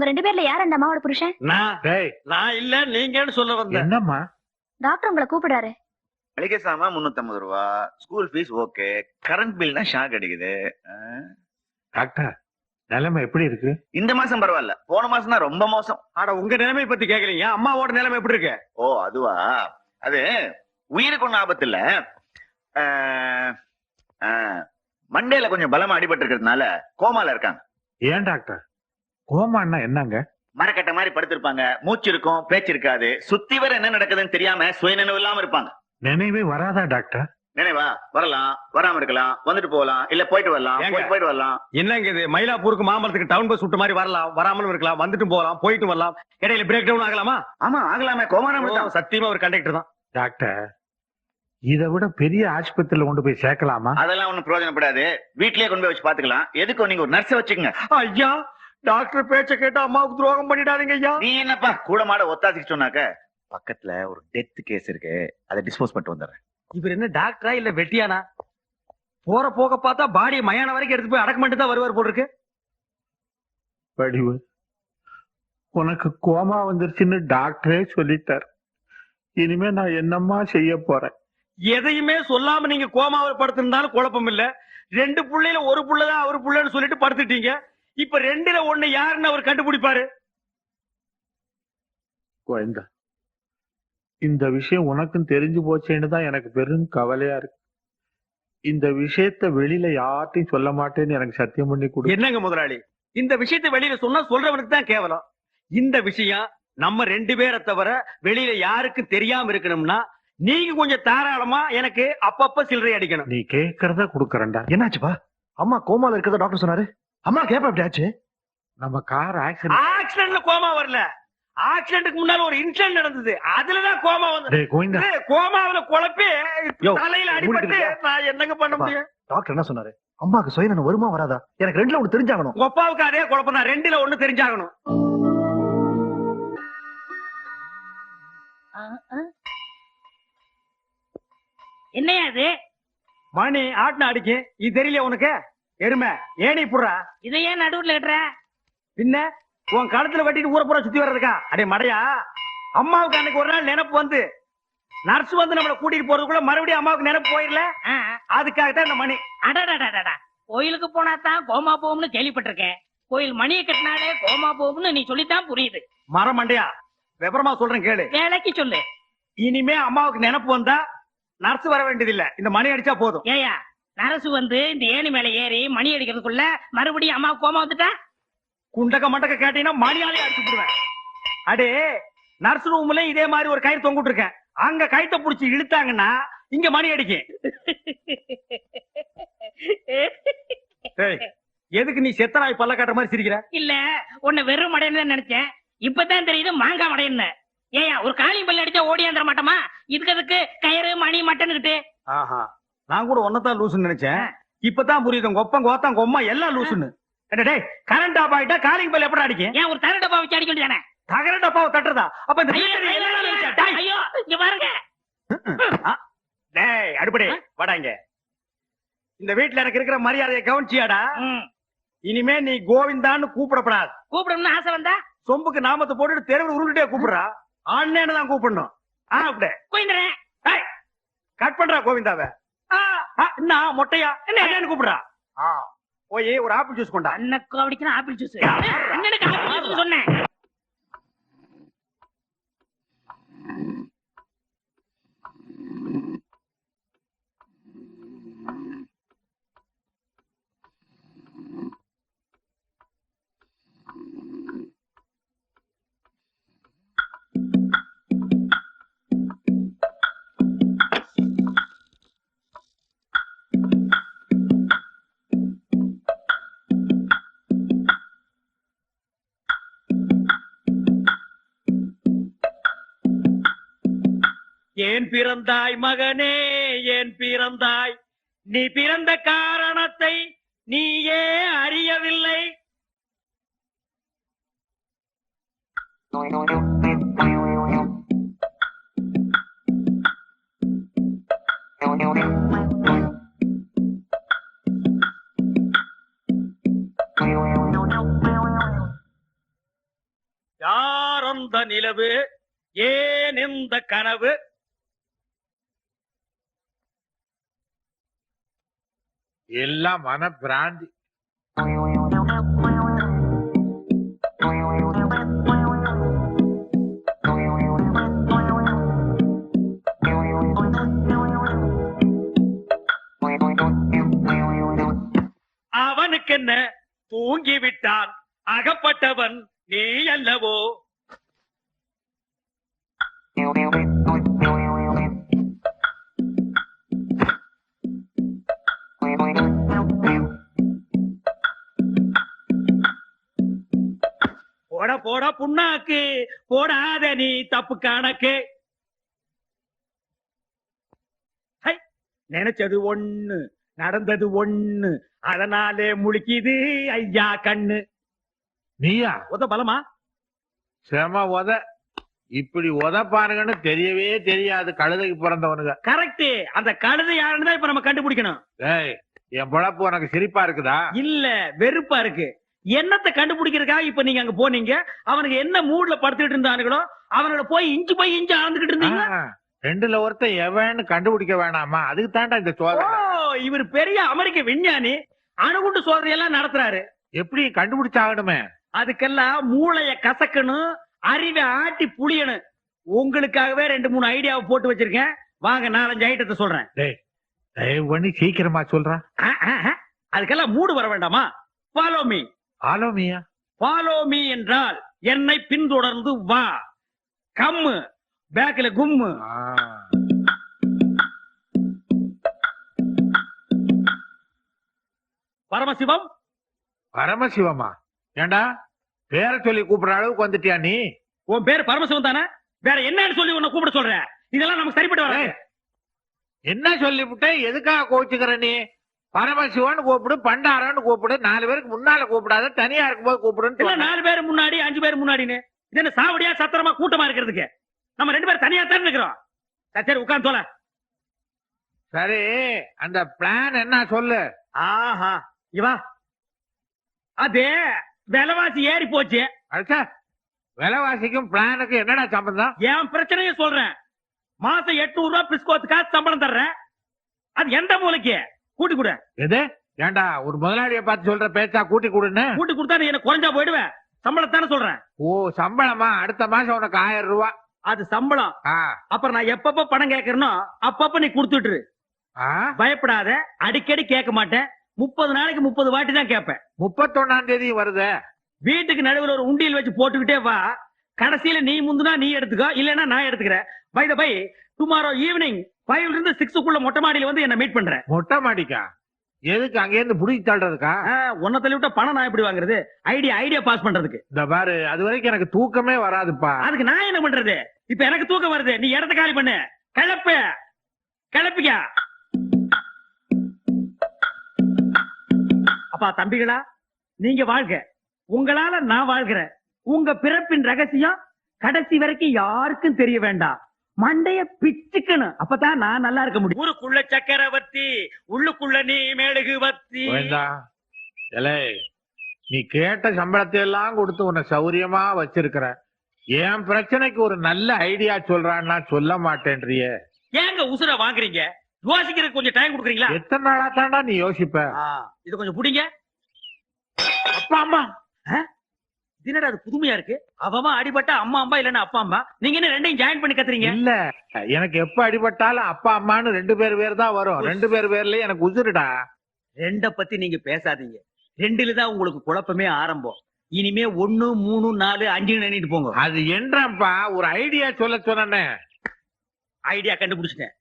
உங்க ரெண்டு பேர்ல யார் அந்த அம்மாவோட புருஷன்? நான். டேய். நான் இல்ல நீங்கன்னு சொல்ல வந்தேன். என்னம்மா? டாக்டர் உங்களை கூப்பிடுறாரு. மளிகை சாமான் முன்னூத்தம்பது ரூபா. ஸ்கூல் ஃபீஸ் ஓகே கரண்ட் பில்னா ஷாக் அடிக்குது? டாக்டர் நிலைமை எப்படி இருக்கு? இந்த மாசம் பரவாயில்ல. போன மாசம் தான் ரொம்ப மோசம். ஆட உங்க நிலைமை பத்தி கேக்குறீங்க அம்மாவோட நிலைமை எப்படி இருக்கு? ஓ அதுவா? அது உயிருக்கு ஒண்ணும் ஆபத்து இல்ல. மண்டையில கொஞ்சம் பலமா அடிபட்டு இருக்கிறதுனால கோமால இருக்காங்க. ஏன் டாக்டர்? கோமான்னா என்னங்க? மரக்கட்ட மாதிரி படுத்திருப்பாங்க. மூச்சு இருக்கும் பேச்சு இருக்காது. சுத்தி வர என்ன நடக்குதுன்னு தெரியாம சுயநினைவு இல்லாம இருப்பாங்க. நினைவே வராதா டாக்டர்? நினைவா? வரலாம். வராம இருக்கலாம். வந்துட்டு போகலாம். இல்ல போயிட்டு வரலாம். ஏங்க? போயிட்டு வரலாம். என்னங்க இது? மயிலாப்பூருக்கு மாமரத்துக்கு டவுன் பஸ் விட்ட மாதிரி வரலாம். வராமலும் இருக்கலாம். வந்துட்டும் போகலாம். போயிட்டு வரலாம். இடையில பிரேக் டவுன் ஆகலாமா? ஆமா ஆகலாமே. கோமானம் தான் சத்தியமா ஒரு கண்டக்டர் தான். டாக்டர் இதை விட பெரிய ஆஸ்பத்திரியில கொண்டு போய் சேர்க்கலாமா? அதெல்லாம் ஒண்ணும் பிரயோஜனப்படாது. வீட்லயே கொண்டு போய் வச்சு பாத்துக்கலாம் எதுக்கும் நீங்க ஒரு நர்ஸ வச்சுக்கங்க. ஐயா டாக்டர் பேச்ச கேட்டு அம்மாவுக்கு துரோகம் பண்ணிடாதீங்க ஐயா. நீ என்னப்பா கூட மாட ஒத்தாசிக்கு சொன்னாக்க? பக்கத்துல ஒரு டெத் கேஸ் இருக்கு. அதை டிஸ்போஸ் பண்ணிட்டு வந்துடுறேன். இவர் என்ன டாக்டரா இல்ல வெட்டியானா? போற போக பார்த்தா பாடியை மயான வரைக்கும் எடுத்து போய் அடக்கம் பண்ணிட்டு தான் வருவார் போல் இருக்கு. வடிவு உனக்கு கோமா வந்துருச்சுன்னு டாக்டரே சொல்லிட்டார். இனிமே நான் என்னம்மா செய்ய போறேன்? எதையுமே சொல்லாம நீங்க கோமாவில் படுத்திருந்தாலும் குழப்பம் இல்ல. ரெண்டு புள்ளையில ஒரு புள்ளதான் அவர் புள்ளன்னு சொல்லிட்டு படுத்துட்டீங்க. இப்ப ரெண்டுல ஒண்ணு யாருன்னு அவர் கண்டுபிடிப்பாரு? கோயந்தா இந்த விஷயம் உனக்கும் தெரிஞ்சு போச்சேன்னு தான் எனக்கு பெரும் கவலையா இருக்கு. இந்த விஷயத்த வெளியில யார்ட்டையும் சொல்ல மாட்டேன்னு எனக்கு சத்தியம் பண்ணி கொடு. என்னங்க முதலாளி? இந்த விஷயத்தை வெளியில சொன்னா சொல்றவனுக்கு தான் கேவலம். இந்த விஷயம் நம்ம ரெண்டு பேரை தவிர வெளியில யாருக்கும் தெரியாம இருக்கணும்னா நீங்க கொஞ்சம் தாராளமா எனக்கு அப்பப்ப சில்லறை அடிக்கணும். நீ கேக்குறத குடுக்கறேன்டா. என்னாச்சுப்பா? அம்மா கோமால இருக்கிறதா டாக்டர் சொன்னாரு? அம்மா கேப்ப எப்படி ஆச்சு? நம்ம கார் ஆக்சிடென்ட் ஆக்சிடென்ட்ல கோமா வரல. ஆக்சிடென்ட்க்கு முன்னால ஒரு இன்சிடென்ட் நடந்தது. அதுலதான் கோமா வந்து டேய் கோவிந்தா. இது கோமாவுல குழப்பி தலையில அடிபட்டு? நான் என்னங்க பண்ண. முடியும்? டாக்டர் என்ன சொன்னாரு? அம்மாக்கு சுயநலம் வருமா வராதா? எனக்கு ரெண்டுல ஒண்ணு தெரிஞ்சாகணும். அப்பாவுக்கு அதே குழப்பம் தான். ரெண்டுல ஒண்ணு தெரிஞ்சாகணும். என்னையா அது மணி ஆட்டின அடிக்கு. இது தெரியல உனக்கு? எருமை ஏணி புடுறா? இதை ஏன் நடுவுல கட்டுற? பின்ன உன் கழுத்துல கட்டிட்டு ஊர பூரா சுத்தி வர்றதுக்கா? அடே மடையா. அம்மாவுக்கு அன்னைக்கு ஒரு நாள் நினைப்பு வந்து. நர்ஸ் வந்து நம்மள கூட்டிட்டு போறதுக்குள்ள மறுபடியும் அம்மாவுக்கு நினைப்பு போயிடல. அதுக்காக தான் இந்த மணி. அடடடடடா கோயிலுக்கு போனா தான் கோமா போகும்னு கேள்விப்பட்டிருக்கேன் கோயில் மணியை கட்டினாலே கோமா போகும்னு நீ சொல்லித்தான் புரியுது மரம் மண்டையா விவரமா சொல்றேன் கேளு வேலைக்கு சொல்லு இனிமே அம்மாவுக்கு நினைப்பு வந்தா நர்ஸ் வர வேண்டியதில்ல இந்த மணி அடிச்சா போதும் ஏயா நரசு வந்து இந்த ஏணி மேல ஏறி மணி அடிக்கிறதுக்குள்ள மறுபடியும் அம்மா கோமா வந்துட்டா? குண்டக்க மண்டக்க கேட்டீங்கன்னா மணியாலே அடிச்சு விடுவேன் அடே நர்ஸ் ரூம்ல இதே மாதிரி ஒரு கயிறு தொங்கிட்டு இருக்கேன் அங்க கயித்தை புடிச்சு இழுத்தாங்கன்னா இங்க மணி அடிக்கும் ஏய், எதுக்கு நீ செத்த நாய் பல்ல காட்டுற மாதிரி சிரிக்கிற? இல்ல உன்னை வெறும் மடையன்னு நினைச்சேன். இப்பதான் தெரியுது மாங்காய் மடையன்னு. ஏயா ஒரு காளியும் பல்லு அடிச்சா ஓடியாந்துட மாட்டோமா? இதுக்கு அதுக்கு கயிறு மணி மட்டன்னுகிட்டு ஆஹா. நான் கூட ஒன்னதான் லூசுன்னு நினைச்சேன். இப்பதான் புரியுது. உங்க ஒப்பம் கோத்தம் கொம்மா எல்லாம் லூசுன்னு டேய் கரண்ட் ஆஃப் ஆயிட்டா காலிங் பல் எப்படி அடிக்கும்? ஏன் ஒரு தர டப்பா வச்சு அடிக்க வேண்டியதானே? தகர டப்பாவை தட்டுறதா? அப்ப இந்த ஐயோ, இங்க பாருங்க. டேய் அடுப்படே. வாடாங்க இந்த வீட்ல எனக்கு இருக்கிற மரியாதையை கவனிச்சியாடா? இனிமே நீ கோவிந்தான்னு கூப்பிடப்படாது. கூப்பிடணும்னு ஆசை வந்தா? சொம்புக்கு நாமத்தை போட்டுட்டு தெருவில் உருண்டுட்டே கூப்பிடுறா. ஆண்ணேன்னு தான் கூப்பிடணும். ஆ அப்படியே. கோயிந்தரேன் டேய், கட் பண்றா கோவிந்தாவ. என்ன மொட்டையா? என்ன? கூப்பிடுறா? போய் ஒரு ஆப்பிள் ஜூஸ் கொண்டா. அண்ணக்கு அப்படிக்கணும் ஆப்பிள் ஜூஸ். அண்ணனுக்கு ஆப்பிள் ஜூஸ் சொன்னேன் பிறந்தாய் மகனே ஏன் பிறந்தாய்? நீ பிறந்த காரணத்தை நீயே அறியவில்லை. அந்த நிலவு? ஏன் இந்த கனவு? எல்லாம் மன பிராந்தி. அவனுக்கு என்ன தூங்கி விட்டான் அகப்பட்டவன் நீ அல்லவோ போட போட புண்ணாக்கு. போடாத நீ தப்பு கணக்கு. நினைச்சது ஒண்ணு நடந்தது ஒண்ணு. அதனாலே முழிக்குது ஐயா கண்ணு. நீயா? உத பலமா? செம உத. இப்படி உதப்பானுங்கன்னு தெரியவே தெரியாது கழுதைக்கு பிறந்தவனுங்க. கரெக்ட் அந்த கழுதை யாருன்னு தான் இப்ப நம்ம கண்டுபிடிக்கணும். ஏய் என் பொழப்பு உனக்கு சிரிப்பா இருக்குதா? இல்ல வெறுப்பா இருக்கு. என்னத்தை கண்டுபிடிக்கிறதுக்காக இப்ப நீங்க அங்க போனீங்க? அவனுக்கு என்ன மூட்ல படுத்துட்டு இருந்தானுங்களோ அவனோட போய் இஞ்சி போய் இஞ்சி ஆழ்ந்துகிட்டு இருந்தீங்க ரெண்டுல ஒருத்தன் எவன்னு கண்டுபிடிக்க வேணாமா? அதுக்கு தாண்டா இந்த சோதனை. இவர் பெரிய அமெரிக்க விஞ்ஞானி அணுகுண்டு சோதனை எல்லாம் நடத்துறாரு. எப்படி கண்டுபிடிச்சாகணுமே? அதுக்கெல்லாம் மூளைய கசக்கணும் அறிவை ஆட்டி புளியணும். உங்களுக்காகவே ரெண்டு மூணு ஐடியாவை போட்டு வச்சிருக்கேன். வாங்க நாலஞ்சு ஐட்டத்தை சொல்றேன். தயவு பண்ணி சீக்கிரமா ஆ. அதுக்கெல்லாம் மூடு வர வேண்டாமா? ஃபாலோ மீ ஆலோமியா ஃபாலோ மீ என்றால் என்னை பின்தொடர்ந்து வா. கம்மு. பேக்ல கும்மு. பரமசிவம்? பரமசிவமா? ஏண்டா? பேரை சொல்லி கூப்பிடுற அளவுக்கு வந்துட்டியா நீ? உன் பேர் பரமசிவம் தானே? வேற என்னன்னு சொல்லி உன்னை கூப்பிட சொல்றேன் இதெல்லாம் நமக்கு சரிப்பட்டு ஏய், என்ன சொல்லிவிட்டேன் எதுக்காக கோச்சுக்கிற நீ? பரமசிவன் கூப்பிடு பண்டாரன்னு கூப்பிடு நாலு பேருக்கு முன்னால கூப்பிடாத தனியா இருக்கும்போது கூப்பிடுன்னு. நாலு பேர் முன்னாடி அஞ்சு பேர் முன்னாடின்னு. இது என்ன சாவடியா சத்திரமா கூட்டமா இருக்கிறதுக்கு? நம்ம ரெண்டு பேரும் தனியா தான் இருக்கிறோம் சரி, உட்கார்ந்து தோல சரி அந்த பிளான் என்ன சொல்லு. ஆஹா இவா அது விலைவாசி ஏறி போச்சு. விலைவாசிக்கும் பிளானுக்கு என்னடா சம்பந்தம்? என் பிரச்சனையை சொல்றேன். மாசம் எட்நூறு ரூபாய் பிஸ்கோத்துக்காக சம்பளம் தர்றேன். அது எந்த மூலைக்கு? கூட்டி கொடு. எது? ஏண்டா ஒரு முதலாளிய பார்த்து சொல்ற பேச்சா கூட்டி கொடுன்னு? கூட்டி கொடுத்தா நீ என்ன குறைஞ்சா போயிடுவேன் சம்பளத்தானே சொல்றேன். ஓ சம்பளமா? அடுத்த மாசம் உனக்கு ஆயிரம் ரூபாய் அது சம்பளம். அப்புறம் நான் எப்பப்ப பணம் கேட்கறனோ அப்பப்ப நீ கொடுத்துட்டு பயப்படாத அடிக்கடி கேட்க மாட்டேன். முப்பது நாளைக்கு முப்பது வாட்டி தான் கேட்பேன். முப்பத்தொன்னாம் தேதி வருது. வீட்டுக்கு நடுவுல ஒரு உண்டியல் வச்சு போட்டுக்கிட்டே வா. கடைசியில நீ முந்துனா நீ எடுத்துக்கோ இல்லைன்னா நான் எடுத்துக்கிறேன். By the by tomorrow evening ஃபைவ்ல இருந்து சிக்ஸுக்குள்ள மொட்டை மாடியில வந்து என்ன மீட் பண்றேன் மொட்டை மாடிக்கா? எதுக்கு அங்கேருந்து புடிச்சு தள்ளுறதுக்கா? உன்னை தள்ளி விட்டா பணம் நான் எப்படி வாங்குறது? ஐடியா ஐடியா பாஸ் பண்றதுக்கு. இந்த பாரு அது வரைக்கும் எனக்கு தூக்கமே வராதுப்பா. அதுக்கு நான் என்ன பண்றது? இப்ப எனக்கு தூக்கம் வருது. நீ இடத்த காலி பண்ணு. கிளப்பு. கிளப்பிக்க. அப்பா தம்பிகளா நீங்க வாழ்க. உங்களால நான் வாழ்கிறேன். உங்க பிறப்பின் ரகசியம் கடைசி வரைக்கும் யாருக்கும் தெரிய வேண்டாம். மண்டைய பிச்சுக்கணும். அப்பதான் நான் நல்லா இருக்க முடியும். ஊருக்குள்ள சக்கரவர்த்தி உள்ளுக்குள்ள நீ மேழுகு வத்தி கோவிந்தா எலே நீ கேட்ட சம்பளத்தை எல்லாம் கொடுத்து உன்னை சௌரியமா வச்சிருக்கிற. என் பிரச்சனைக்கு ஒரு நல்ல ஐடியா சொல்றான்னா சொல்ல மாட்டேன்றியே. ஏங்க உசுர வாங்குறீங்க? யோசிக்கிறதுக்கு கொஞ்சம் டைம் கொடுக்குறீங்களா? எத்தனை நாளா தாண்டா நீ யோசிப்ப? இது கொஞ்சம் புடிங்க. அப்பா அம்மா. என்னடா அது புதுமையா இருக்கு? அவமா அடிபட்டா அம்மா அம்மா இல்லன்னா அப்பா அம்மா? நீங்க என்ன ரெண்டையும் ஜாயின் பண்ணி கத்துறீங்க? இல்ல. எனக்கு எப்ப அடிபட்டாலும் அப்பா அம்மான்னு ரெண்டு பேர் பேர் தான் வரும். ரெண்டு பேர் பேர்லயே எனக்கு உசுருடா. ரெண்ட பத்தி நீங்க பேசாதீங்க. ரெண்டுல தான் உங்களுக்கு குழப்பமே ஆரம்பம். இனிமே ஒண்ணு மூணு நாலு அஞ்சுன்னு எண்ணிட்டு போங்க. அது என்றப்பா ஒரு ஐடியா சொல்ல சொன்னேனே. ஐடியா கண்டுபிடிச்சிட்டேன்.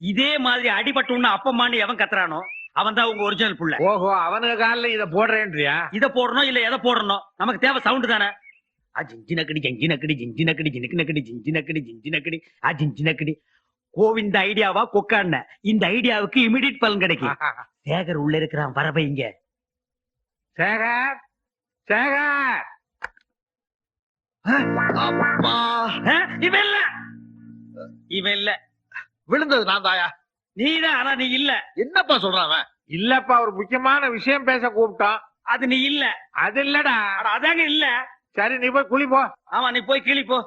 இதே மாதிரி அடிபட்டோம்னு அப்பம்மான்னு எவன் கத்துறானோ? அவன் தான் உங்க ஒரிஜினல் புள்ள. ஓஹோ அவனுக்கு காலில் இத போடுறேன்றியா? இத போடணும் இல்ல எதை போடணும்? நமக்கு தேவை சவுண்ட் தானே? ஆ ஜிஞ்சி நக்கடி ஜஞ்சி நக்கடி ஜிஞ்சி நக்கடி ஜினுக்கு நக்கடி ஜிஞ்சி நக்கடி ஜிஞ்சி நக்கடி ஆ ஜிஞ்சி நக்கடி கோவிந்த ஐடியாவா கொக்காண்ண இந்த ஐடியாவுக்கு இமிடியட் பலன் கிடைக்கும். சேகர் உள்ள இருக்கிறான் வரவை இங்க. சேகர் சேகர். இவன் இல்ல. இவன் இல்ல. விழுந்தது நான் தாயா? நீதான் ஆனா நீ இல்ல. என்னப்பா சொல்றான் அவன்? இல்லப்பா ஒரு முக்கியமான விஷயம் பேச கூப்பிட்டோம் அது நீ இல்ல. அது இல்லடா. அட, அதாங்க இல்ல. சரி நீ போய் குளி போ ஆமா நீ போய் கிளி போ.